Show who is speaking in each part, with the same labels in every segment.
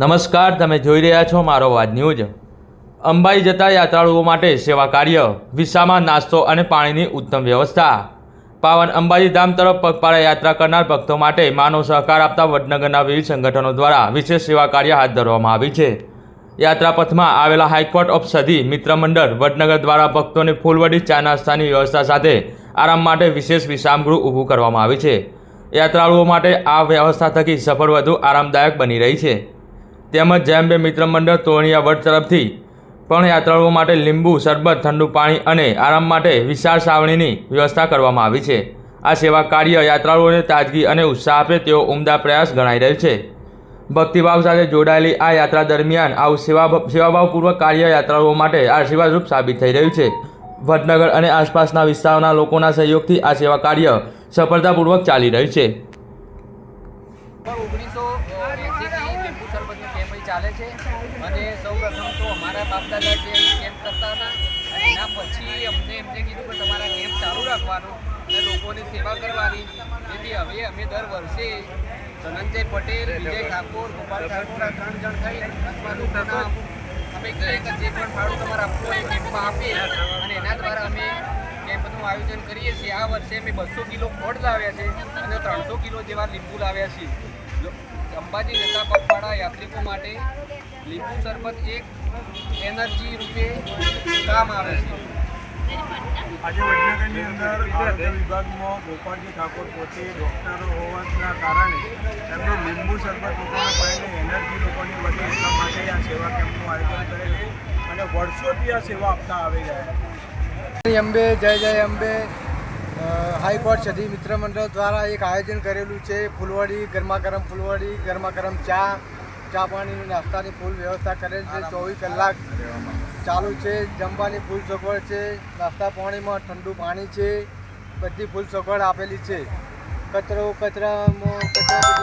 Speaker 1: નમસ્કાર, તમે જોઈ રહ્યા છો મારો વાત ન્યૂઝ. અંબાઈ જતા યાત્રાળુઓ માટે સેવા કાર્ય, વિસામાં નાસ્તો અને પાણીની ઉત્તમ વ્યવસ્થા. પાવન અંબાજી ધામ તરફ પગપાળા યાત્રા કરનાર ભક્તો માટે માનવ સહકાર આપતા વડનગરના વિવિધ સંગઠનો દ્વારા વિશેષ સેવા કાર્ય હાથ ધરવામાં આવી છે. યાત્રાપથમાં આવેલા હાઈકોર્ટ ઓફ સધી મિત્ર મંડળ, વડનગર દ્વારા ભક્તોને ફૂલવડી ચા નાસ્તાની વ્યવસ્થા સાથે આરામ માટે વિશેષ વિશ્રામગૃહ ઊભું કરવામાં આવ્યું છે. યાત્રાળુઓ માટે આ વ્યવસ્થા થકી સફર વધુ આરામદાયક બની રહી છે. તેમજ જેમ બે મિત્ર મંડળ તોરણિયા વડ તરફથી પણ યાત્રાળુઓ માટે લીંબુ, શરબત, ઠંડુ પાણી અને આરામ માટે વિશાળ સાવણીની વ્યવસ્થા કરવામાં આવી છે. આ સેવા કાર્ય યાત્રાળુઓને તાજગી અને ઉત્સાહ આપે તેવો ઉમદા પ્રયાસ ગણાઈ રહ્યો છે. ભક્તિભાવ સાથે જોડાયેલી આ યાત્રા દરમિયાન આવું સેવા સેવાભાવપૂર્વક કાર્ય યાત્રાળુઓ માટે આશીર્વાદરૂપ સાબિત થઈ રહ્યું છે. વડનગર અને આસપાસના વિસ્તારોના લોકોના સહયોગથી આ સેવા કાર્ય સફળતાપૂર્વક ચાલી રહ્યું છે.
Speaker 2: ઓગણીસો એંસીથી લીંબુ શરબતનો કેમ્પ અહીં ચાલે છે. અને સૌ પ્રથમ તો અમારા બાપદાદા જે કેમ્પ કરતા હતા અને એના પછી અમને એમને કીધું કે તમારા કેમ્પ ચાલુ રાખવાનો અને લોકોની સેવા કરવાની. તેથી હવે અમે દર વર્ષે ધનંજય પટેલ, વિજય ઠાકોર, ગોપાલ ઠાકોર ત્રણ જણ થઈ અમે કહીએ કે જે પણ ફાળો તમારે આપવો હોય કેમ્પમાં આપીએ. અને એના દ્વારા અમે કેમ્પનું આયોજન કરીએ છીએ. આ વર્ષે અમે બસો કિલો ખોડ લાવ્યા છે અને ત્રણસો કિલો જેવા લીંબુ લાવ્યા છીએ. અંબાજી જતા પગપાળા યાત્રિકો માટે લીંબુ શરબત એક એનર્જી રૂપે કામ આવે છે.
Speaker 3: આજે વડનગરની અંદર આરોગ્ય વિભાગમાં ગોપાલજી ઠાકોર પોતે ડૉક્ટર હોવાના કારણે એમને લીંબુ શરબત લોકોના પાણીને એનર્જી લોકોની વધે એટલા માટે આ સેવા કેમ્પનું આયોજન કરેલું અને વર્ષોથી આ સેવા આપતા આવી રહ્યા છે.
Speaker 4: અંબે જય જય અંબે. હાઈકોર્ટ સધી મિત્ર મંડળ દ્વારા એક આયોજન કરેલું છે. ફૂલવાડી ગરમા ગરમ ફૂલવાડી ગરમા ગરમ ચા ચા પાણીની નાસ્તાની ફૂલ વ્યવસ્થા કરેલ છે. ચોવીસ કલાક ચાલુ છે. જમવાની ફૂલ સગવડ છે. નાસ્તા પાણીમાં ઠંડુ પાણી છે. બધી ફૂલ સગવડ આપેલી છે. કચરો, કચરામાં કચરા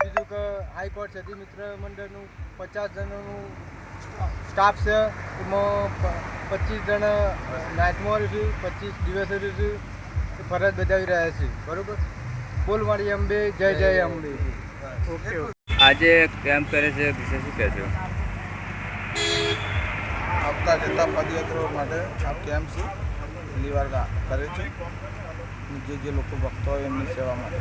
Speaker 4: બીજું કે હાઈકોર્ટ સધી મિત્ર મંડળનું પચાસ જણનું સ્ટાફ છે એમાં પચીસ જણ નાઇટમાં રહીશું પચીસ દિવસે રહીશું ફરજ બજાવી રહ્યા છે. બરોબર? બોલ મારી અંબે જય જય અંબે.
Speaker 3: ઓકે
Speaker 5: આજે કેમ્પ કરે છે? વિશે શું કહેશો
Speaker 6: આવતા જતા પદયાત્રીઓ માટે આ કેમ્પ છે પહેલી વાર કરે છે. જે જે લોકો ભક્તો હોય એમની સેવા માટે.